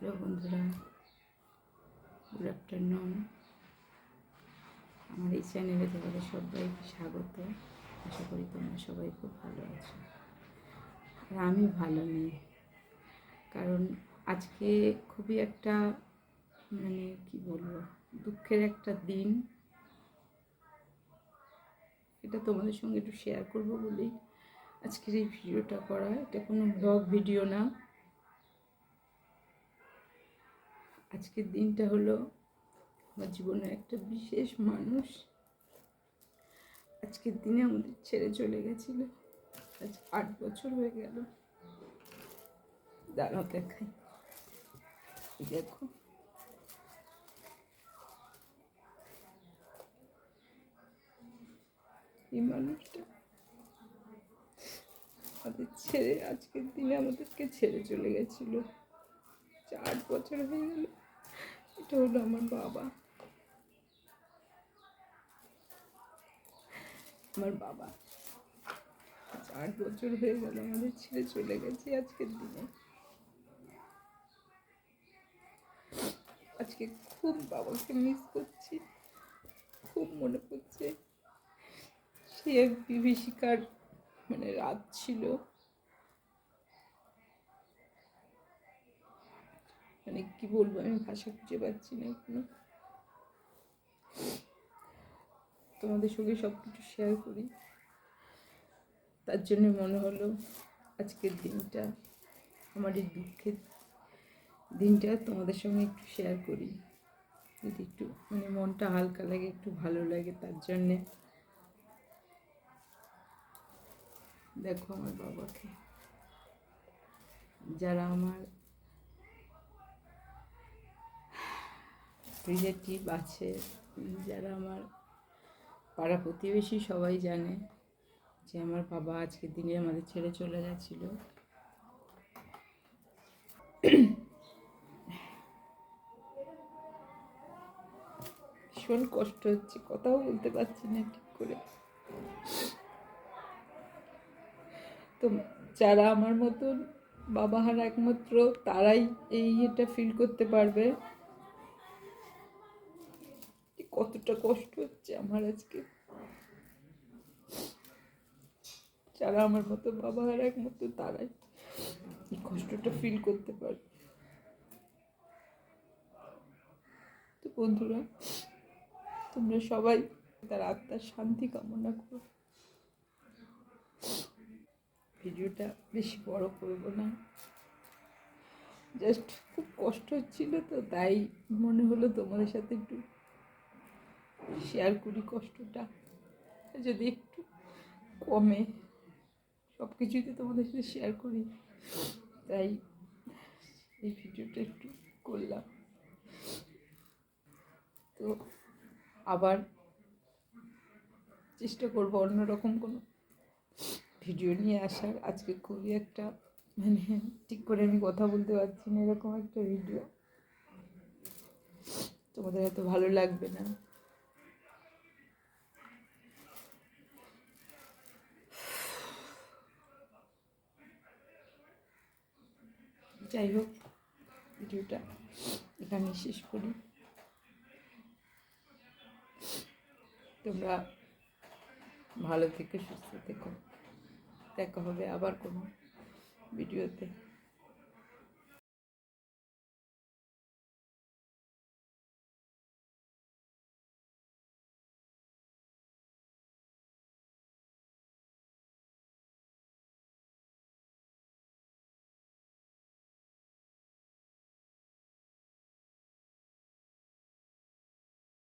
Hello বন্ধুরা, good afternoon. আমার এই চ্যানেলে তোমাদের সবাইকে স্বাগত। আশা করি তোমরা সবাই খুব ভালো আছো। আর আমি ভালো নেই, কারণ আজকে খুবই একটা মানে কি বলব, দুঃখের একটা দিন। এটা তোমাদের সঙ্গে একটু শেয়ার করব বলেই আজকের এই ভিডিওটা করা। এটা কোনো ব্লগ ভিডিও না। আজকের দিনটা হলো আমার জীবনে একটা বিশেষ মানুষ। আজকের দিনে আমাদের ছেড়ে চলে গেছিল। আজ আট বছর হয়ে গেল। দাঁড়াও দেখাই। দেখো। এই মানুষটা আমাদের ছেড়ে, আজকের দিনে আমাদেরকে ছেড়ে চলে গেছিল। চার বছর হয়ে গেল। এটা হলো আমার বাবা। আমার বাবা। চার বছর হয়ে গেল আমাদের ছেড়ে চলে গেছে আজকের দিনে। আজকে খুব বাবাকে মিস করছি। খুব মনে পড়ছে। সে এক বিভীষিকার মানে রাত ছিল। মানে কি বলব, আমি ভাষা খুঁজে পাচ্ছি না এখনও। তোমাদের সঙ্গে সব কিছু শেয়ার করি। তার জন্য মনে হলো আজকের দিনটা আমার এই দুঃখের দিনটা তোমাদের সঙ্গে একটু শেয়ার করি। যদি একটু মানে মনটা হালকা লাগে, একটু ভালো লাগে, তার জন্যে। দেখো আমার বাবাকে। যারা আমার রিলেটিভ আছে, যারা আমার পাড়া প্রতিবেশী সবাই জানে যে আমার বাবা আজকের দিনে আমাদের ছেড়ে চলে গেছিল। ভীষণ কষ্ট হচ্ছে, কথাও বলতে পারছি না ঠিক করে। তো যারা আমার মতন বাবা হারা একমাত্র, তারাই এই এটা ফিল করতে পারবে। কতটা কষ্ট হচ্ছে আমার আজকে। যারা আমার মতো বাবা হারা একমাত্র তারাই এই কষ্টটা ফিল করতে পারবে তো বন্ধুরা, তোমরা সবাই তার আত্মার শান্তি কামনা করো। ভিডিওটা বেশি বড় করব না। জাস্ট খুব কষ্ট হচ্ছিল তো, তাই মনে হলো তোমাদের সাথে একটু শেয়ার করি কষ্টটা। যদি একটু কমে সব কিছুই তো তোমাদের সাথে শেয়ার করি, তাই এই ভিডিওটা একটু করলাম। তো আবার চেষ্টা করব অন্যরকম কোনো ভিডিও নিয়ে আসার। আজকে খুবই একটা মানে ঠিক করে আমি কথা বলতে পারছি না, এরকম একটা ভিডিও। তোমাদের এত ভালো লাগবে না। যাই হোক, ভিডিওটা এখানে শেষ করি। তোমরা ভালো থেকে, সুস্থ থেকো। দেখা হবে আবার কোনো ভিডিওতে।